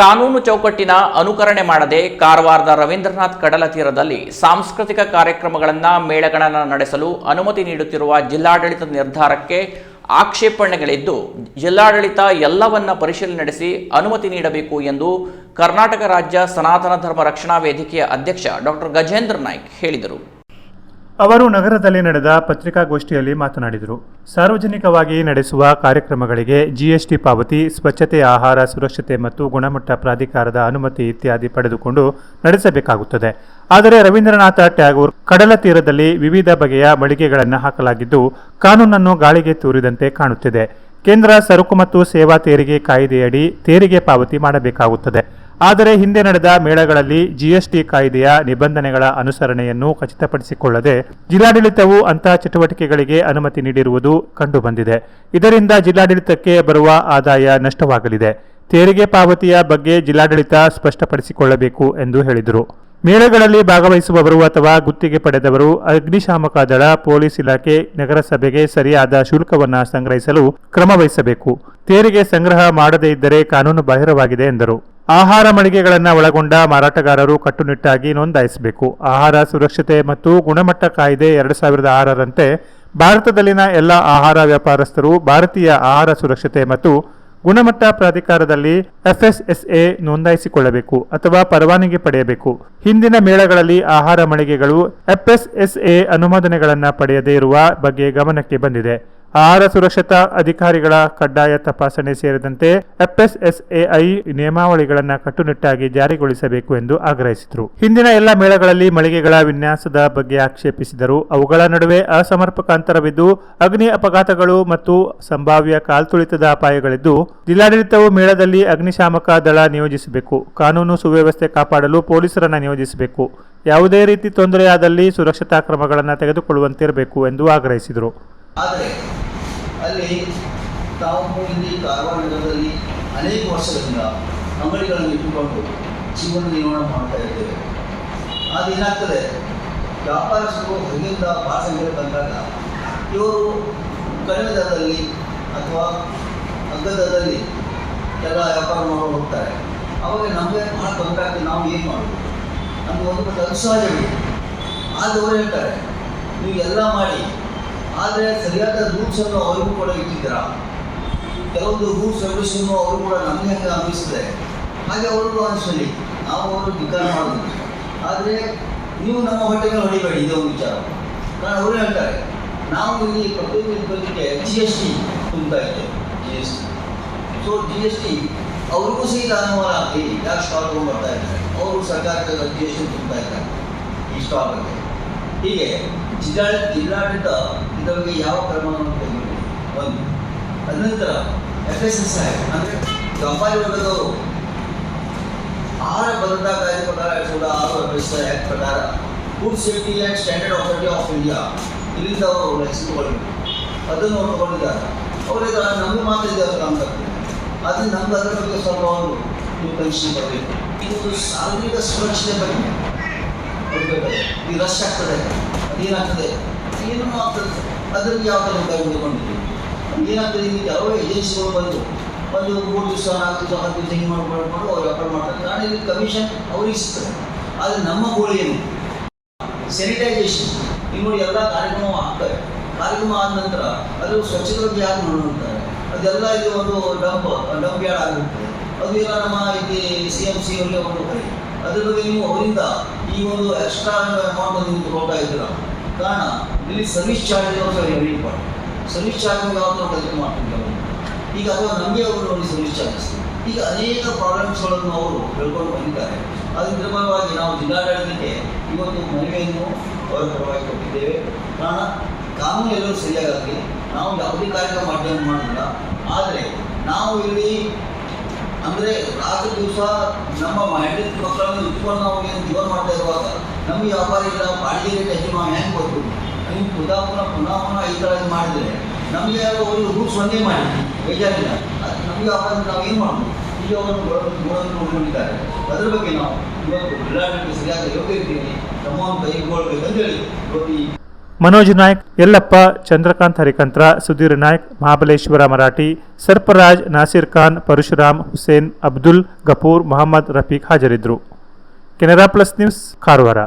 ಕಾನೂನು ಚೌಕಟ್ಟಿನ ಅನುಕರಣೆ ಮಾಡದೆ ಕಾರವಾರದ ರವೀಂದ್ರನಾಥ್ ಕಡಲ ತೀರದಲ್ಲಿ ಸಾಂಸ್ಕೃತಿಕ ಕಾರ್ಯಕ್ರಮಗಳನ್ನು ಮೇಳಗಳನ್ನು ನಡೆಸಲು ಅನುಮತಿ ನೀಡುತ್ತಿರುವ ಜಿಲ್ಲಾಡಳಿತ ನಿರ್ಧಾರಕ್ಕೆ ಆಕ್ಷೇಪಣೆಗಳಿದ್ದು, ಜಿಲ್ಲಾಡಳಿತ ಎಲ್ಲವನ್ನ ಪರಿಶೀಲನೆ ನಡೆಸಿ ಅನುಮತಿ ನೀಡಬೇಕು ಎಂದು ಕರ್ನಾಟಕ ರಾಜ್ಯ ಸನಾತನ ಧರ್ಮ ರಕ್ಷಣಾ ವೇದಿಕೆಯ ಅಧ್ಯಕ್ಷ ಡಾಕ್ಟರ್ ಗಜೇಂದ್ರ ನಾಯ್ಕ್ ಹೇಳಿದರು. ಅವರು ನಗರದಲ್ಲಿ ನಡೆದ ಪತ್ರಿಕಾಗೋಷ್ಠಿಯಲ್ಲಿ ಮಾತನಾಡಿದರು. ಸಾರ್ವಜನಿಕವಾಗಿ ನಡೆಸುವ ಕಾರ್ಯಕ್ರಮಗಳಿಗೆ ಜಿಎಸ್ಟಿ ಪಾವತಿ, ಸ್ವಚ್ಛತೆ, ಆಹಾರ ಸುರಕ್ಷತೆ ಮತ್ತು ಗುಣಮಟ್ಟ ಪ್ರಾಧಿಕಾರದ ಅನುಮತಿ ಇತ್ಯಾದಿ ಪಡೆದುಕೊಂಡು ನಡೆಸಬೇಕಾಗುತ್ತದೆ. ಆದರೆ ರವೀಂದ್ರನಾಥ ಟ್ಯಾಗೂರ್ ಕಡಲ ತೀರದಲ್ಲಿ ವಿವಿಧ ಬಗೆಯ ಮಳಿಗೆಗಳನ್ನು ಹಾಕಲಾಗಿದ್ದು, ಕಾನೂನನ್ನು ಗಾಳಿಗೆ ತೂರಿದಂತೆ ಕಾಣುತ್ತಿದೆ. ಕೇಂದ್ರ ಸರಕು ಮತ್ತು ಸೇವಾ ತೆರಿಗೆ ಕಾಯ್ದೆಯಡಿ ತೆರಿಗೆ ಪಾವತಿ ಮಾಡಬೇಕಾಗುತ್ತದೆ. ಆದರೆ ಹಿಂದೆ ನಡೆದ ಮೇಳಗಳಲ್ಲಿ ಜಿಎಸ್ಟಿ ಕಾಯ್ದೆಯ ನಿಬಂಧನೆಗಳ ಅನುಸರಣೆಯನ್ನು ಖಚಿತಪಡಿಸಿಕೊಳ್ಳದೆ ಜಿಲ್ಲಾಡಳಿತವು ಅಂತಹ ಚಟುವಟಿಕೆಗಳಿಗೆ ಅನುಮತಿ ನೀಡಿರುವುದು ಕಂಡುಬಂದಿದೆ. ಇದರಿಂದ ಜಿಲ್ಲಾಡಳಿತಕ್ಕೆ ಬರುವ ಆದಾಯ ನಷ್ಟವಾಗಲಿದೆ. ತೆರಿಗೆ ಪಾವತಿಯ ಬಗ್ಗೆ ಜಿಲ್ಲಾಡಳಿತ ಸ್ಪಷ್ಟಪಡಿಸಿಕೊಳ್ಳಬೇಕು ಎಂದು ಹೇಳಿದರು. ಮೇಳಗಳಲ್ಲಿ ಭಾಗವಹಿಸುವವರು ಅಥವಾ ಗುತ್ತಿಗೆ ಪಡೆದವರು ಅಗ್ನಿಶಾಮಕ ದಳ, ಪೊಲೀಸ್ ಇಲಾಖೆ, ನಗರಸಭೆಗೆ ಸರಿಯಾದ ಶುಲ್ಕವನ್ನು ಸಂಗ್ರಹಿಸಲು ಕ್ರಮ ವಹಿಸಬೇಕು ತೆರಿಗೆ ಸಂಗ್ರಹ ಮಾಡದೇ ಇದ್ದರೆ ಕಾನೂನು ಬಾಹಿರವಾಗಿದೆ ಎಂದರು. ಆಹಾರ ಮಳಿಗೆಗಳನ್ನು ಒಳಗೊಂಡ ಮಾರಾಟಗಾರರು ಕಟ್ಟುನಿಟ್ಟಾಗಿ ನೋಂದಾಯಿಸಬೇಕು. ಆಹಾರ ಸುರಕ್ಷತೆ ಮತ್ತು ಗುಣಮಟ್ಟ ಕಾಯ್ದೆ ಎರಡು ಸಾವಿರದ ಆರರಂತೆ ಭಾರತದಲ್ಲಿನ ಎಲ್ಲ ಆಹಾರ ವ್ಯಾಪಾರಸ್ಥರು ಭಾರತೀಯ ಆಹಾರ ಸುರಕ್ಷತೆ ಮತ್ತು ಗುಣಮಟ್ಟ ಪ್ರಾಧಿಕಾರದಲ್ಲಿ ಎಫ್ಎಸ್ಎಸ್ಎ ನೋಂದಾಯಿಸಿಕೊಳ್ಳಬೇಕು ಅಥವಾ ಪರವಾನಗಿ ಪಡೆಯಬೇಕು. ಹಿಂದಿನ ಮೇಳಗಳಲ್ಲಿ ಆಹಾರ ಮಳಿಗೆಗಳು ಎಫ್ಎಸ್ಎಸ್ಎ ಅನುಮೋದನೆಗಳನ್ನು ಪಡೆಯದೇ ಇರುವ ಬಗ್ಗೆ ಗಮನಕ್ಕೆ ಬಂದಿದೆ. ಆಹಾರ ಸುರಕ್ಷತಾ ಅಧಿಕಾರಿಗಳ ಕಡ್ಡಾಯ ತಪಾಸಣೆ ಸೇರಿದಂತೆ ಎಫ್ಎಸ್ಎಸ್ಎಐ ನಿಯಮಾವಳಿಗಳನ್ನು ಕಟ್ಟುನಿಟ್ಟಾಗಿ ಜಾರಿಗೊಳಿಸಬೇಕು ಎಂದು ಆಗ್ರಹಿಸಿದರು. ಹಿಂದಿನ ಎಲ್ಲ ಮೇಳಗಳಲ್ಲಿ ಮಳಿಗೆಗಳ ವಿನ್ಯಾಸದ ಬಗ್ಗೆ ಆಕ್ಷೇಪಿಸಿದರು. ಅವುಗಳ ನಡುವೆ ಅಸಮರ್ಪಕ ಅಂತರವಿದ್ದು, ಅಗ್ನಿ ಅಪಘಾತಗಳು ಮತ್ತು ಸಂಭಾವ್ಯ ಕಾಲ್ತುಳಿತದ ಅಪಾಯಗಳಿದ್ದು, ಜಿಲ್ಲಾಡಳಿತವು ಮೇಳದಲ್ಲಿ ಅಗ್ನಿಶಾಮಕ ದಳ ನಿಯೋಜಿಸಬೇಕು. ಕಾನೂನು ಸುವ್ಯವಸ್ಥೆ ಕಾಪಾಡಲು ಪೊಲೀಸರನ್ನು ನಿಯೋಜಿಸಬೇಕು. ಯಾವುದೇ ರೀತಿ ತೊಂದರೆಯಾದಲ್ಲಿ ಸುರಕ್ಷತಾ ಕ್ರಮಗಳನ್ನು ತೆಗೆದುಕೊಳ್ಳುವಂತಿರಬೇಕು ಎಂದು ಆಗ್ರಹಿಸಿದರು. ಆದರೆ ಅಲ್ಲಿ ತಾವು ಇಲ್ಲಿ ಕಾರವಾರ ನಗರದಲ್ಲಿ ಅನೇಕ ವರ್ಷಗಳಿಂದ ಅಂಗಡಿಗಳನ್ನು ಇಟ್ಟುಕೊಂಡು ಜೀವನ ನಿರ್ವಹಣೆ ಮಾಡ್ತಾ ಇದ್ದೇವೆ. ಅದೇನಾಗ್ತದೆ ವ್ಯಾಪಾರಸ್ಥರು ಹೊರಗಿಂದ ಸಂಖ್ಯೆ ಬಂದಾಗ ಇವರು ಕಡಿಮೆ ಅಥವಾ ಅಗ್ಗದರದಲ್ಲಿ ಎಲ್ಲ ವ್ಯಾಪಾರ ಮಾಡಲು ಹೋಗ್ತಾರೆ. ಅವಾಗ ನಮಗೆ ಭಾಳ ತೊಂದರೆ ಆಗ್ತದೆ ನಾವು ಏನು ಮಾಡೋದು? ನಮ್ಗೆ ಒಂದು ಅಸಹಜವಿದೆ ಆದವರು ಹೇಳ್ತಾರೆ, ನೀವು ಎಲ್ಲ ಮಾಡಿ ಆದರೆ ಸರಿಯಾದ ರೂಲ್ಸ್ ಅನ್ನು ಅವರಿಗೂ ಕೂಡ ಇಟ್ಟಿದ್ದೀರಾ? ಕೆಲವೊಂದು ರೂಲ್ಸ್ ರೆಗ್ಯುಲೇಷನ್ ಅವರು ಕೂಡ ನಮಗೆ ಹಂಗೆ ಅನ್ನಿಸ್ತದೆ ಹಾಗೆ ಅವ್ರಿಗೂ ಅನಿಸಲಿ ನಾವು ಅವರು ಧಿಕ್ಕಾರ ಮಾಡೋದು ಆದರೆ ನೀವು ನಮ್ಮ ಹೊಟ್ಟೆಗೆ ಹೊಡಿಬೇಡಿ, ಇದೇ ಒಂದು ವಿಚಾರ. ನಾನು ಅವರು ಹೇಳ್ತಾರೆ, ನಾವು ಇಲ್ಲಿ ಪ್ರತಿಯೊಂದು ಬದಲಿಗೆ ಜಿ ಎಸ್ ಟಿ ತುಂಬ್ತಾ ಇದೆ G S T so G S T ಅವ್ರಿಗೂ ಸಹಿತ ಅನುಮಾನ ಆಗಲಿ, ಯಾಕೆ ಸ್ಟಾಕ್ ಬರ್ತಾ ಇದ್ದಾರೆ? ಅವರು ಸರ್ಕಾರದ ಜಿ ಎಸ್ ಟಿ ತುಂಬ್ತಾ ಇದ್ದಾರೆ ಈ ಸ್ಟಾಕ್ ಹೀಗೆ ಜಿಲ್ಲಾಡಳಿತ ಜಿಲ್ಲಾಡಳಿತ ಇದರ ಬಗ್ಗೆ ಯಾವ ಕ್ರಮವನ್ನು ತೆಗೆದುಕೊಂಡಿದೆ ಒಂದು. ಅನಂತರ ಎಫ್ ಎಸ್ ಎಸ್ ಐ ಅಂದರೆ ವ್ಯಾಪಾರಿ ವರ್ಗದವರು ಆಹಾರ ಭದ್ರತಾ ಕಾಯ್ದೆ ಪ್ರಕಾರ ಎರಡು ಸಾವಿರದ ಆರು ಎಫ್ ಎಸ್ ಐ ಆ್ಯಕ್ಟ್ ಪ್ರಕಾರ food safety and standard authority of India ಇಲ್ಲಿಂದ ಅವರು ಲೈಸೆನ್ಸ್ ತಗೊಳ್ಬೇಕು ಅದನ್ನು ನೋಡಿಕೊಂಡಿದ್ದಾರೆ ಅವರಿಗೆ ನಮಗೆ ಮಾತ್ರ ಇದೆ ಅವ್ರ ಕಾಮ ಆದರೆ ನಮ್ಗೆ ಅದರ ಬಗ್ಗೆ ಸ್ವಲ್ಪ ಅವರು ನೀವು ಪರೀಕ್ಷೆ ಬರಬೇಕು ಇದು ಸಾರ್ವಜನಿಕ ಸುರಕ್ಷತೆ ಬಗ್ಗೆ ಈ ರಶ್ ಆಗ್ತದೆ ಅದೇನಾಗ್ತದೆ ಏನು ಅದರಲ್ಲಿ ಯಾವ ಥರ ತೆಗೆದುಕೊಂಡಿದ್ದೀವಿ ಏನಾಗ್ತದೆ? ಇಲ್ಲಿ ಕೆಲವು ಏಜೆನ್ಸಿಗಳು ಬಂದು ಒಂದು ಮೂರು ದಿವಸ, ನಾಲ್ಕು ದಿವಸ, ಹತ್ತು ದಿವಸ ಹಿಂಗೆ ಮಾಡ್ಕೊಂಡು ಅವ್ರು ವ್ಯಾಪಾರ ಮಾಡ್ತಾರೆ. ನಾನು ಇಲ್ಲಿ ಕಮಿಷನ್ ಅವ್ರಿಗೆ ಸಿಗ್ತದೆ ಆದರೆ ನಮ್ಮ ಗೋಳು ಏನು? ಸ್ಯಾನಿಟೈಸೇಷನ್ ನೋಡಿ ಎಲ್ಲ ಕಾರ್ಯಕ್ರಮ ಆಗ್ತವೆ ಕಾರ್ಯಕ್ರಮ ಆದ ನಂತರ ಅದು ಸ್ವಚ್ಛತೆ ಬಗ್ಗೆ ಯಾರು ನೋಡುತ್ತಾರೆ ಅದೆಲ್ಲ ಇದು ಒಂದು ಡಂಪ್ ಡಂಪ್ ಯಾರ್ಡ್ ಆಗಿರುತ್ತೆ. ಅದು ಎಲ್ಲ ನಮ್ಮ ಇಲ್ಲಿ ಸಿ ಎಂ ಸಿ ಅವರಿಗೆ ಒಂದು ಅದ್ರ ಬಗ್ಗೆ ನೀವು ಅವರಿಂದ ಈ ಒಂದು ಎಕ್ಸ್ಟ್ರಾ ಅಮೌಂಟ್ ನೀವು ತಗೊಳ್ತಾ ಇದ್ದೀರ? ಕಾರಣ ಇಲ್ಲಿ service charge very important service charge ಯಾವುದು ನಾವು ಕಲಿಕೆ ಮಾಡ್ತಿದ್ದೇವೆ ಈಗ ಅಥವಾ ನಮಗೆ ಅವರು ಒಂದು ಸರ್ವಿಸ್ ಚಾರ್ಜಸ್ ಈಗ ಅನೇಕ ಪ್ರಾಬ್ಲಮ್ಸ್ಗಳನ್ನು ಅವರು ಹೇಳ್ಕೊಂಡು ಬಂದಿದ್ದಾರೆ. ಅದು ನಿರ್ಮಾಣವಾಗಿ ನಾವು ಜಿಲ್ಲಾಡಳಿತಕ್ಕೆ ಇವತ್ತು ಮನವಿಯನ್ನು ಅವರ ಪರವಾಗಿ ಕೊಟ್ಟಿದ್ದೇವೆ. ಕಾರಣ ಕಾನೂನು ಎಲ್ಲರೂ ಸರಿಯಾಗಿ ನಾವು ಯಾವುದೇ ಕಾರ್ಯಕ್ರಮ ಮಾಡ್ತೇವೆ ಮಾಡಿಲ್ಲ. ಆದರೆ ನಾವು ಇಲ್ಲಿ ಅಂದರೆ ರಾತ್ರಿ ದಿವಸ ನಮ್ಮ ಮಹಿಳೆ ಮಕ್ಕಳನ್ನು ಏನು ಜೀವನ ಮಾಡ್ತಾ ಇರುವಾಗ ನಮಗೆ ವ್ಯಾಪಾರ ಇಲ್ಲ ಬಾಡಿಗೆ ರೇಟ್ ಹೆಚ್ಚು ನಾವು ಹೆಂಗೆ ಕೊಟ್ಟು ನೀವು ಪುನಃ ಪುನಃ ಪುನಃ ಪುನಃ ಈ ಥರ ಮಾಡಿದರೆ, ನಮಗೆ ಅವರು ರೂಲ್ಸ್ ಒಂದೇ ಮಾಡಿ, ಬೇಜಾರಿಲ್ಲ. ಅದು ನಮ್ಮ ವ್ಯಾಪಾರ ನಾವು ಏನು ಮಾಡ್ಬೋದು? ಈಗ ಅವರು ಗುಣವನ್ನು ನೋಡ್ಕೊಂಡಿದ್ದಾರೆ ಅದ್ರ ಬಗ್ಗೆ ನಾವು ಇವತ್ತು ಜಿಲ್ಲಾಡಳಿತ ಸರಿಯಾದ ಯೋಗ್ಯ ರೀತಿಯಲ್ಲಿ ಕ್ರಮವನ್ನು ಕೈಗೊಳ್ಳಬೇಕಂತೇಳಿ ಇವತ್ತು ಈ ಮನೋಜ್ ನಾಯ್ಕ್, ಯಲ್ಲಪ್ಪ, ಚಂದ್ರಕಾಂತ್ ಹರಿಕಂತ್ರ, ಸುಧೀರ್ ನಾಯ್ಕ್, ಮಹಾಬಲೇಶ್ವರ ಮರಾಠಿ, ಸರ್ಪರಾಜ್ ನಾಸೀರ್ ಖಾನ್, ಪರಶುರಾಮ್ ಹುಸೇನ್, ಅಬ್ದುಲ್ ಗಪೂರ್ ಮೊಹಮ್ಮದ್ ರಫೀಕ್ ಹಾಜರಿದ್ದರು. Canara plus news, Karwar.